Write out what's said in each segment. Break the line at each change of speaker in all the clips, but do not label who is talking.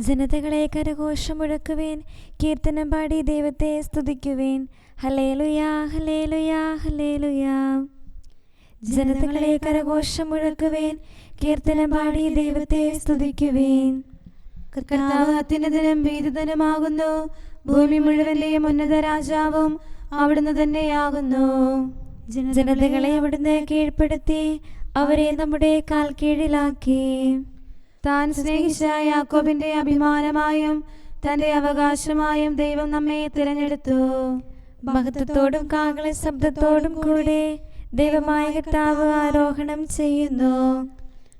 ജനതകളെ കരഘോഷം മുഴക്കുവേൻ. കീർത്തനം പാടി ദൈവത്തെ സ്തുതിക്കുവേൻ. ഹലേലുയാ ഹലേലുയാ ഹലേലുയാ ജനതകളെ കരഘോഷം മുഴക്കുവേൻ. കീർത്തനം പാടി ദൈവത്തെ സ്തുതിക്കുവേൻ.
കർത്താവ് അത്യുന്നതനും ഭൂമി മുഴുവന്റെയും ഉന്നത രാജാവും അവിടുന്ന് തന്നെയാകുന്നു.
ജനതകളെ അവിടുന്ന് കീഴ്പ്പെടുത്തി അവരെ നമ്മുടെ കാൽ കീഴിലാക്കി
താൻ സ്നേഹിച്ച യാക്കോബിന്റെ അഭിമാനമായും തന്റെ അവകാശമായും ദൈവം നമ്മെ തിരഞ്ഞെടുത്തു.
മഹത്വത്തോടും കാകള ശബ്ദത്തോടും കൂടെ ദൈവമായ കർത്താവ് ആരോഹണം ചെയ്യുന്നു.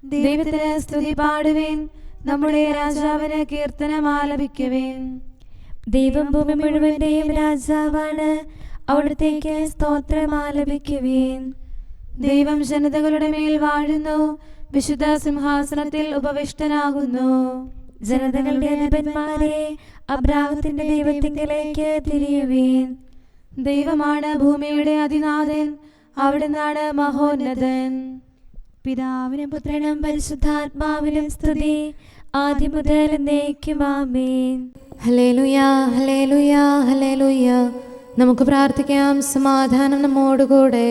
ദൈവത്തിന് സ്തുതി പാടുവേൻ നമ്മുടെ രാജാവിന് കീർത്തനം ആലപിക്കുവേൻ.
ദൈവം ഭൂമി മുഴുവന്റെയും രാജാവാണ് അവിടത്തേക്ക് സ്തോത്രം ആലപിക്കുവേൻ.
ദൈവം ജനതകളുടെ മേൽ വാഴുന്നു വിശുദ്ധ സിംഹാസനത്തിൽ ഉപവിഷ്ടനാകുന്നു.
ജനതകളുടെ അധിപന്മാരെ അബ്രാഹത്തിന്റെ ദൈവത്തിങ്കലേക്ക് തിരിയുവീൻ.
ദൈവമാണ് ഭൂമിയുടെ അതിനാഥൻ അവിടുന്നാണ് മഹോന്നതൻ.
പിതാവിനും പുത്രനും പരിശുദ്ധാത്മാവിനും സ്തുതി ആദ്യം മുതൽ
നമുക്ക് പ്രാർത്ഥിക്കാം സമാധാനം നമ്മോടുകൂടെ.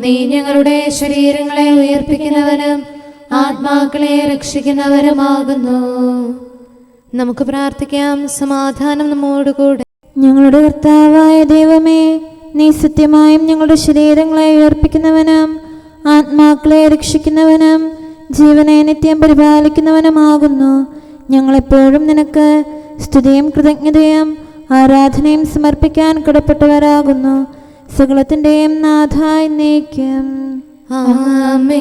നീ ഞങ്ങളുടെ ശരീരങ്ങളെ ഉയർപ്പിക്കുന്നവനും ആത്മാക്കളെ രക്ഷിക്കുന്നവരുമാകുന്നു നമുക്ക് പ്രാർത്ഥിക്കാം സമാധാനം നമ്മോടുകൂടെ.
ഞങ്ങളുടെ കർത്താവായ ദൈവമേ നീ സത്യമായും ഞങ്ങളുടെ ശരീരങ്ങളെ ഉയർപ്പിക്കുന്നവനും ആത്മാക്കളെ രക്ഷിക്കുന്നവനും ജീവനെ നിത്യം പരിപാലിക്കുന്നവനുമാകുന്നു. ഞങ്ങളെപ്പോഴും നിനക്ക് സ്തുതിയും കൃതജ്ഞതയും ആരാധനയും സമർപ്പിക്കാൻ കടപ്പെട്ടവരാകുന്നു. സകലത്തിന്റെയും നാഥായി നീക്കം
ആമേ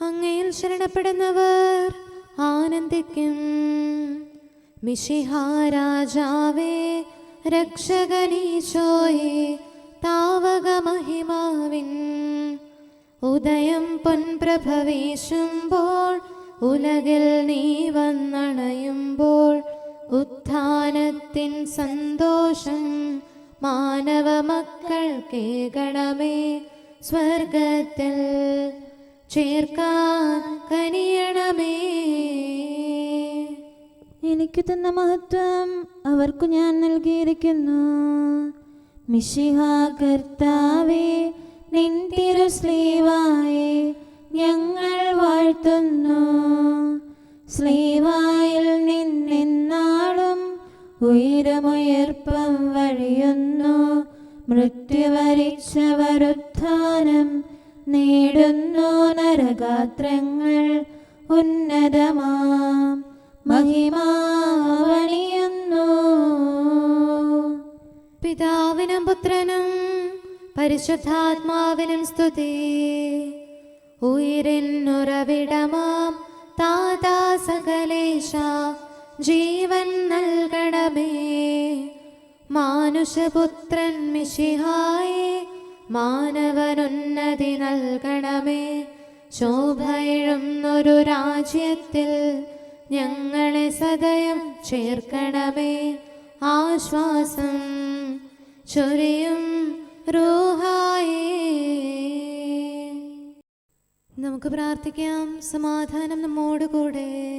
അങ്ങയിൽ ശരണപ്പെടുന്നവർ ആനന്ദിക്കും. മിഷിഹാരാജാവേ രക്ഷകനീശോയെ താവക മഹിമാവിൻ ഉദയം പൊൻപ്രഭവേശുമ്പോൾ ഉലകിൽ നീ വന്നണയുമ്പോൾ ഉത്ഥാനത്തിൻ സന്തോഷം മാനവ മക്കൾ കേൾക്കണമേ സ്വർഗത്തിൽ ചേർക്കാൻ കനിയണമേ.
എനിക്ക് തന്ന മഹത്വം അവർക്കു ഞാൻ നൽകിയിരിക്കുന്നു. മിഷിഹ കർത്താവേ നിൻ തിരുസ്ലീവായെ ഞങ്ങൾ വാഴ്ത്തുന്നു. സ്ലീവായിൽ നിന്നെന്നാളും ഉയരമുയർപ്പം വഴിയുന്നു. മൃത്യുവരിച്ചവരുത്ഥാനം നേടുന്നു. നരഗാത്രങ്ങൾ ഉന്നതമാം. മഹിമാവണിയുന്നു
പിതാവിനും പുത്രനും പരിശുദ്ധാത്മാവിനും സ്തുതി. ഉയരെന്നുറവിടമാം താതാ സകലേശ. ജീവൻ നൽകണമേ. മാനുഷപുത്രൻ മിശിഹായി മാനവനുന്നതി നൽകണമേ. ശോഭയിഴുന്നൊരു രാജ്യത്തിൽ ഞങ്ങളെ സദയം ചേർക്കണമേ. ആശ്വാസം ചൊരിയും റൂഹായേ. നമുക്ക് പ്രാർത്ഥിക്കാം. സമാധാനം നമ്മോടുകൂടെ.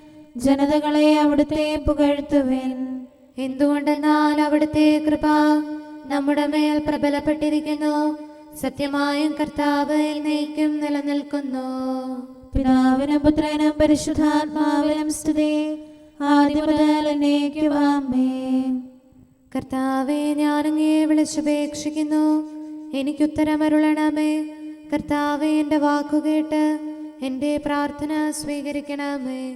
ജനതകളെ അവിടുത്തെ പുകഴ്ത്തുവേൻ.
എന്തുകൊണ്ടെന്നാൽ അവിടുത്തെ കൃപ നമ്മുടെ മേൽ പ്രബലപ്പെട്ടിരിക്കുന്നു. സത്യമായും കർത്താവ് എന്നേക്കും നിലനിൽക്കുന്നു.
പിതാവിനും പുത്രനും പരിശുദ്ധാത്മാവിനും സ്തുതി. മുതൽ എന്നേക്കും
കർത്താവെ ഞാനങ്ങേ വിളിച്ചപേക്ഷിക്കുന്നു. എനിക്കുത്തരമരുളണമേ കർത്താവെ എന്റെ വാക്കുകേട്ട് എന്റെ പ്രാർത്ഥന സ്വീകരിക്കണമേ.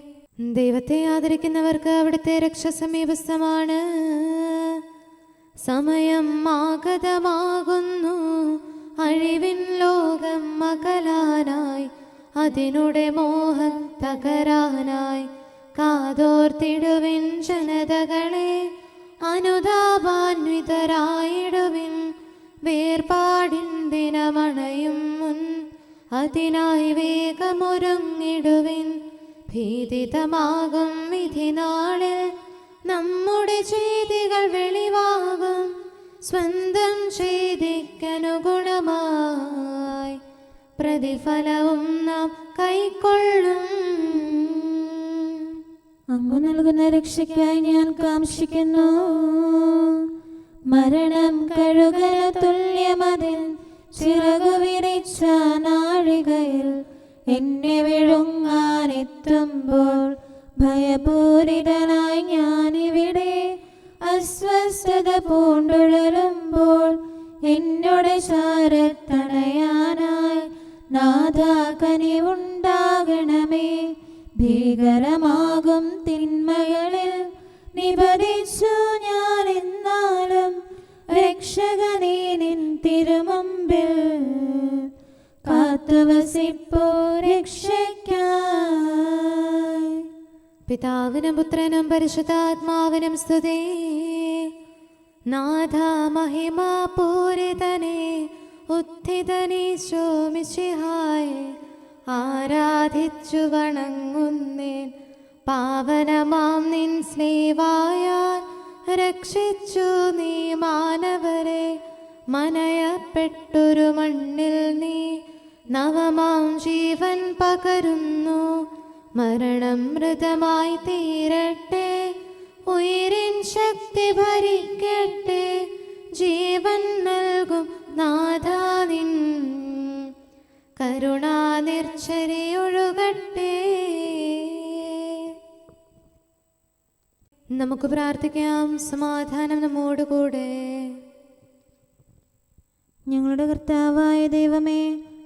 ദൈവത്തെ ആദരിക്കുന്നവർക്ക് അവിടുത്തെ രക്ഷ സമീപസ്ഥമാണ് സമയം ആഗതമാകുന്നു. അഴിവിൻ ലോകം മകലാനായി അതിനുടെ മോഹം തകരാനായി. കാതോർത്തിടുവിൻ ജനതകളെ അനുതാപാന്വിതരായിടുവിൻ. വേർപാടിൻ ദിനമണയും മുൻ അതിനായി വേഗമൊരുങ്ങിടുവിൻ. ഭീതിതമാകും വിധിനാളിൽ നമ്മുടെ ചെയ്തികൾ വെളിവാകും. സ്വന്തം ചെയ്തിക്കനുഗുണമായി. പ്രതിഫലവും നാം കൈക്കൊള്ളും.
അങ്ങ് നൽകുന്ന രക്ഷയ്ക്കായി ഞാൻ കാംക്ഷിക്കുന്നു. മരണം കഴുകര തുല്യമതിൽ ചിറകു വിരിച്ച നാഴികയിൽ എന്നെ വിഴുങ്ങാനെത്തുമ്പോൾ ഭയപൂരിതനായി ഞാനിവിടെ അസ്വസ്ഥത പൂണ്ടുഴലുമ്പോൾ എന്നോട് ചാരത്തണയാനായി നാഥാ ഉണ്ടാകണമേ. ഭീകരമാകും തിന്മകളിൽ നിപതിച്ചു ഞാൻ എന്നാലും രക്ഷകനീ നിൻ തിരുമുമ്പിൽ. കാത്തുവസിപ്പോ രക്ഷയ്ക്കായി
പിതാവിനും പുത്രനും പരിശുദ്ധാത്മാവിനും സ്തുതി. നാഥ മഹിമ പൂരിതനെ ഉത്ഥിതനീശോ മിശിഹായെ ആരാധിച്ചു വണങ്ങുന്നേൻ. പാവനമാം നിൻ സ്നേവായാൽ രക്ഷിച്ചു നീ മാനവരെ. മനയപ്പെട്ടൊരു മണ്ണിൽ നീ നവമാം ജീവൻ പകരുന്നു. മരണം മൃതമായി തീരട്ടെ. ഉയരിൻ ശക്തി ഭരിക്കട്ടെ. ജീവൻ നൽകും നാഥാനിൻ കരുണാനിർച്ചരിയൊഴുകട്ടെ നമുക്ക് പ്രാർത്ഥിക്കാം. സമാധാനം നമ്മോടുകൂടെ.
ഞങ്ങളുടെ കർത്താവായ ദൈവമേ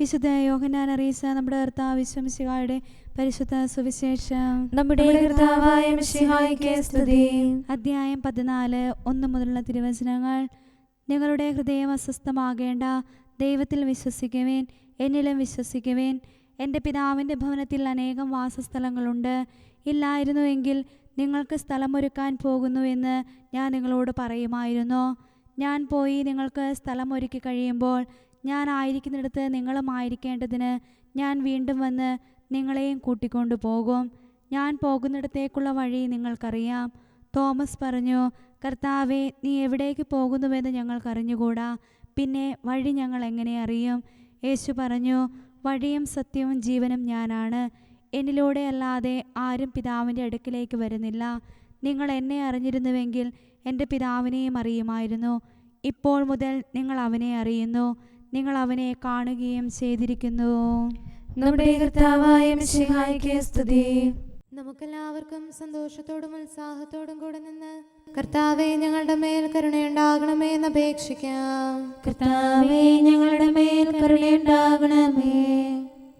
വിശുദ്ധ യോഹന്നാൻ അറിയിച്ച നമ്മുടെ കർത്താവ് വിശ്വമിശിഹായുടെ പരിശുദ്ധ സുവിശേഷം.
നമ്മുടെ കർത്താവായ മിശിഹായ്ക്ക് സ്തുതി.
അധ്യായം പതിനാല് ഒന്ന് മുതലുള്ള തിരുവചനങ്ങൾ. നിങ്ങളുടെ ഹൃദയം അസ്വസ്ഥമാകേണ്ട ദൈവത്തിൽ വിശ്വസിക്കുവേൻ എന്നിലും വിശ്വസിക്കുവേൻ. എന്റെ പിതാവിന്റെ ഭവനത്തിൽ അനേകം വാസസ്ഥലങ്ങളുണ്ട്. ഇല്ലായിരുന്നുവെങ്കിൽ നിങ്ങൾക്ക് സ്ഥലമൊരുക്കാൻ പോകുന്നുവെന്ന് ഞാൻ നിങ്ങളോട് പറയുമായിരുന്നു. ഞാൻ പോയി നിങ്ങൾക്ക് സ്ഥലമൊരുക്കി കഴിയുമ്പോൾ ഞാൻ ആയിരിക്കുന്നിടത്ത് നിങ്ങളും ആയിരിക്കേണ്ടതിന് ഞാൻ വീണ്ടും വന്ന് നിങ്ങളെയും കൂട്ടിക്കൊണ്ടു പോകും. ഞാൻ പോകുന്നിടത്തേക്കുള്ള വഴി നിങ്ങൾക്കറിയാം. തോമസ് പറഞ്ഞു കർത്താവെ നീ എവിടേക്ക് പോകുന്നുവെന്ന് ഞങ്ങൾക്കറിഞ്ഞുകൂടാ. പിന്നെ വഴി ഞങ്ങൾ എങ്ങനെ അറിയും? യേശു പറഞ്ഞു വഴിയും സത്യവും ജീവനും ഞാനാണ്. എന്നിലൂടെ അല്ലാതെ ആരും പിതാവിന്റെ അടുക്കിലേക്ക് വരുന്നില്ല. നിങ്ങൾ എന്നെ അറിഞ്ഞിരുന്നുവെങ്കിൽ എന്റെ പിതാവിനെയും അറിയുമായിരുന്നു. ഇപ്പോൾ മുതൽ നിങ്ങൾ അവനെ അറിയുന്നു. നിങ്ങൾ അവനെ കാണുകയും ചെയ്തിരിക്കുന്നു.
നമ്മുടെ കർത്താവായ മിശിഹായ്ക്ക് സ്തുതി.
നമുക്കെല്ലാവർക്കും സന്തോഷത്തോടും ഉത്സാഹത്തോടും കൂടെ നിന്ന് കർത്താവെ ഞങ്ങളുടെ മേൽ കരുണയുണ്ടാകണമേ എന്ന് അപേക്ഷിക്കാം.
കർത്താവെ ഞങ്ങളുടെ മേൽ കരുണയുണ്ടാകണമേ.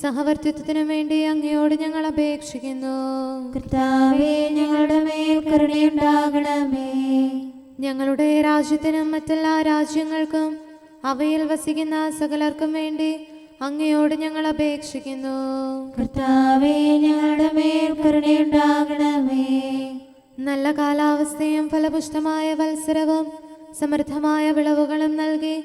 സഹവർത്തിത്വത്തിനും വേണ്ടി അങ്ങയോട് ഞങ്ങൾ അപേക്ഷിക്കുന്നു.
കർത്താവേ ഞങ്ങളുടെ മേൽ കരുണയുണ്ടാകണമേ.
ഞങ്ങളുടെ രാജ്യത്തിനും മറ്റെല്ലാ രാജ്യങ്ങൾക്കും അവയിൽ വസിക്കുന്ന സകലർക്കും വേണ്ടി അങ്ങയോട് ഞങ്ങൾ അപേക്ഷിക്കുന്നു.
കർത്താവേ ഞങ്ങളുടെ മേൽ കരുണയുണ്ടാകണമേ.
നല്ല കാലാവസ്ഥയും ഫലപുഷ്ടമായ വത്സരവും സമൃദ്ധമായ വിളവുകളും നൽകി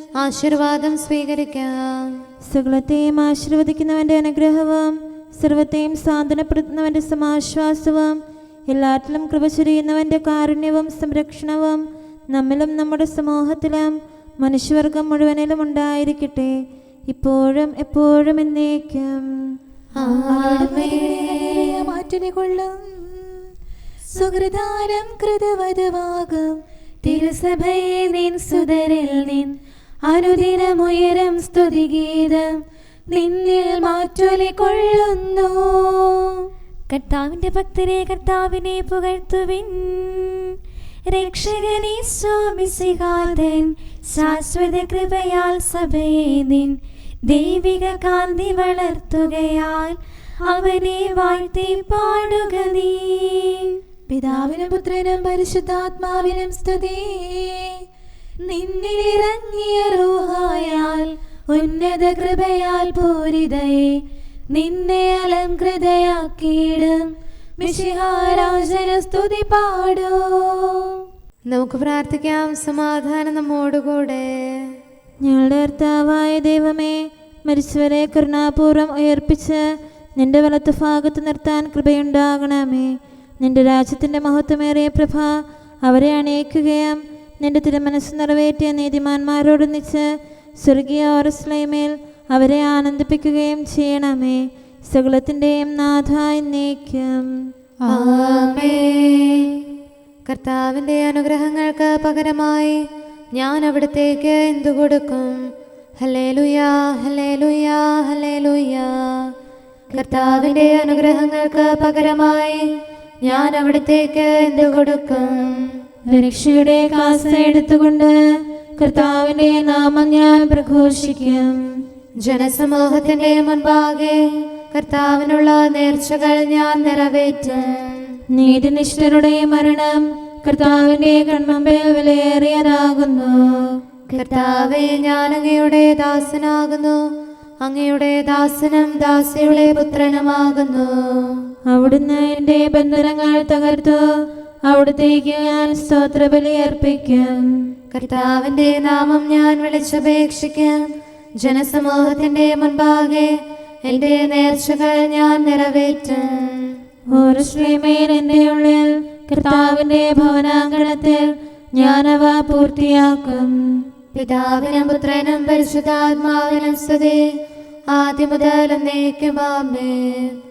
ആശീർവാദം സ്വീകരിക്കാം.
സകലത്തെയും ആശീർവദിക്കുന്നവന്റെ അനുഗ്രഹവും സർവത്തെയും സാന്ത്വനപ്പെടുത്തുന്നവന്റെ സമാശ്വാസവും എല്ലാറ്റിലും കൃപ ചൊരിയുന്നവന്റെ കാരുണ്യവും സംരക്ഷണവും നമ്മിലും നമ്മുടെ സമൂഹത്തിലും മനുഷ്യവർഗം മുഴുവനിലും ഉണ്ടായിരിക്കട്ടെ. ഇപ്പോഴും എപ്പോഴും എന്നേക്കും.
മാറ്റിനികൊള്ളും. സുഹൃദാനം കൃതവധവാകും തിരുസഭയെ നിൻ സുതരിൽ നിൻ അനുദിനമുയരം സ്തുതിഗീതം. നിന്നിൽ മാറ്റൊലി കൊള്ളുന്നു.
കർത്താവിന്റെ ഭക്തരെ കർത്താവിനെ പുകഴ്ത്തുവിൻ.
രക്ഷകനെ സ്വാമിസിഹാതൻ ശാശ്വത കൃപയാൽ സഭയെ നിൻ. ദൈവിക കാന്തി വളർത്തുകയാൽ അവനെ വാഴ്ത്തി പാടുക നീ. പിതാവിനും പുത്രനും പരിശുദ്ധാത്മാവിനും സ്തുതി. നിന്നിലിറങ്ങിയ റൂഹായാൽ ഉന്നത കൃപയാൽ പൂരിതയെ നിന്നെ അലംകൃതയാക്കിയിടും. മിശിഹാരാജന സ്തുതി പാടൂ.
നമുക്ക് പ്രാർത്ഥിക്കാം സമാധാനം നമ്മോടുകൂടെ.
ഞങ്ങളുടെ കർത്താവായ ദൈവമേ മരിച്ചവരെ കരുണാപൂർവം ഉയർപ്പിച്ച് നിന്റെ വലത്ത് ഭാഗത്ത് നിർത്താൻ കൃപയുണ്ടാകണമേ. നിന്റെ രാജ്യത്തിന്റെ മഹത്വമേറിയ പ്രഭ അവരെ അണയിക്കുകയും നിന്റെ തിരുമനസ് നിറവേറ്റിയ നീതിമാന്മാരോടൊന്നിച്ച് സ്വർഗീയ ഓറസ്ലൈമേൽ അവരെ ആനന്ദിപ്പിക്കുകയും ചെയ്യണമേ. സകലത്തിന്റെയും നാഥ എന്നേക്കും.
ആമേൻ. കർത്താവിന്റെ അനുഗ്രഹങ്ങൾക്ക് പകരമായി ഞാൻ അവിടത്തേക്ക് എന്തു കൊടുക്കും? ഹലേലുയാ കർത്താവിന്റെ അനുഗ്രഹങ്ങൾക്ക് പകരമായി ഞാൻ അവിടത്തേക്ക് എന്തു കൊടുക്കും?
രക്ഷയുടെ കാസ എടുത്തുകൊണ്ട് കർത്താവിന്റെ നാമം ഞാൻ പ്രഘോഷിക്കും.
ജനസമൂഹത്തിന്റെ മുൻപാകെ കർത്താവിനുള്ള നേർച്ചകൾ ഞാൻ നിറവേറ്റും.
നീതിനിഷ്ഠരുടെ മരണം കർത്താവിന്റെ കൺമുമ്പിൽ വിലയേറിയതാകുന്നു.
കർത്താവെ ഞാൻ അങ്ങയുടെ ദാസനാകുന്നു. അങ്ങയുടെ ദാസനം ദാസിയുടെ പുത്രനുമാകുന്നു.
അവിടുന്ന് എന്റെ ബന്ധനങ്ങൾ തകർത്തു അവിടത്തേക്ക് ഞാൻ സ്തോത്രബലി അർപ്പിക്കും
കർത്താവിന്റെ നാമം ഞാൻ വിളിച്ചപേക്ഷിക്കും. ജനസമൂഹത്തിന്റെ മുൻപാകെ എന്റെ നേർച്ചകൾ ഞാൻ നിറവേറ്റും.
ഒരു ശ്രീമേൻ എന്റെ ഉള്ളിൽ കർത്താവിന്റെ ഭവനാങ്കണത്തിൽ ഞാനവ പൂർത്തിയാക്കും.
പിതാവിനും പുത്രനും പരിശുദ്ധാത്മാവിനും സ്തുതി. ആദ്യം മുതൽ എന്നേക്കും ആമേൻ.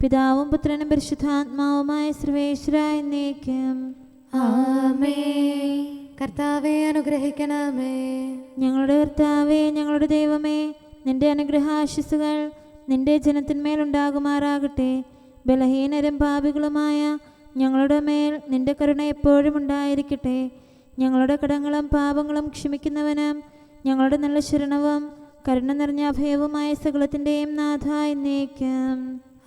പിതാവും പുത്രനും പരിശുദ്ധാത്മാവുമായ സർവേശ്വരായ നീക്കം
ആമേ കർത്താവെ അനുഗ്രഹിക്കണമേ.
ഞങ്ങളുടെ കർത്താവെ ഞങ്ങളുടെ ദൈവമേ നിന്റെ അനുഗ്രഹാശിസുകൾ നിന്റെ ജനത്തിന്മേലുണ്ടാകുമാറാകട്ടെ ബലഹീനരും പാപികളുമായ ഞങ്ങളുടെ മേൽ നിന്റെ കരുണ എപ്പോഴും ഉണ്ടായിരിക്കട്ടെ. ഞങ്ങളുടെ കടങ്ങളും പാപങ്ങളും ക്ഷമിക്കുന്നവനും ഞങ്ങളുടെ നല്ല ശരണവും കരുണ നിറഞ്ഞ അഭയവുമായ സകലത്തിന്റെയും നാഥായി
ആമേ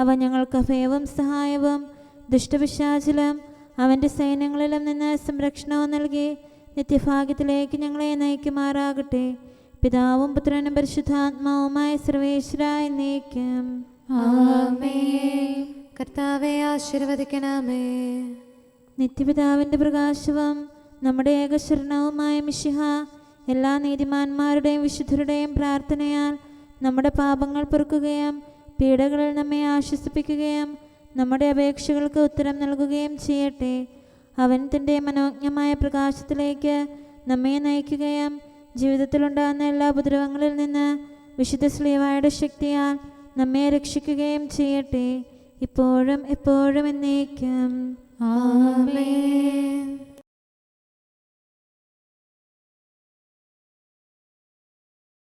അവ ഞങ്ങൾക്ക് അഭയവും സഹായവും ദുഷ്ടപിശാചിലും അവന്റെ സൈന്യങ്ങളിലും നിന്ന് സംരക്ഷണവും നൽകി നിത്യഭാഗ്യത്തിലേക്ക് ഞങ്ങളെ നയിക്കുമാറാകട്ടെ. പിതാവും പുത്രനും പരിശുദ്ധാത്മാവുമായ സർവേശ്വരായി
നയിക്കും കർത്താവെ ആശീർവദിക്കണമേ.
നിത്യപിതാവിന്റെ പ്രകാശവും നമ്മുടെ ഏകശരണവുമായ മിശിഹ എല്ലാ നീതിമാന്മാരുടെയും വിശുദ്ധരുടെയും പ്രാർത്ഥനയാൽ നമ്മുടെ പാപങ്ങൾ പൊറുക്കുകയും പീഡകളിൽ നമ്മെ ആശ്വസിപ്പിക്കുകയും നമ്മുടെ അപേക്ഷകൾക്ക് ഉത്തരം നൽകുകയും ചെയ്യട്ടെ. അവൻ തന്റെ മനോജ്ഞമായ പ്രകാശത്തിലേക്ക് നമ്മെ നയിക്കുകയും ജീവിതത്തിലുണ്ടാകുന്ന എല്ലാ ഉപദ്രവങ്ങളിൽ നിന്ന് വിശുദ്ധ സ്ലീവായുടെ ശക്തിയാൽ നമ്മെ രക്ഷിക്കുകയും ചെയ്യട്ടെ. ഇപ്പോഴും എപ്പോഴും എന്നേക്കും.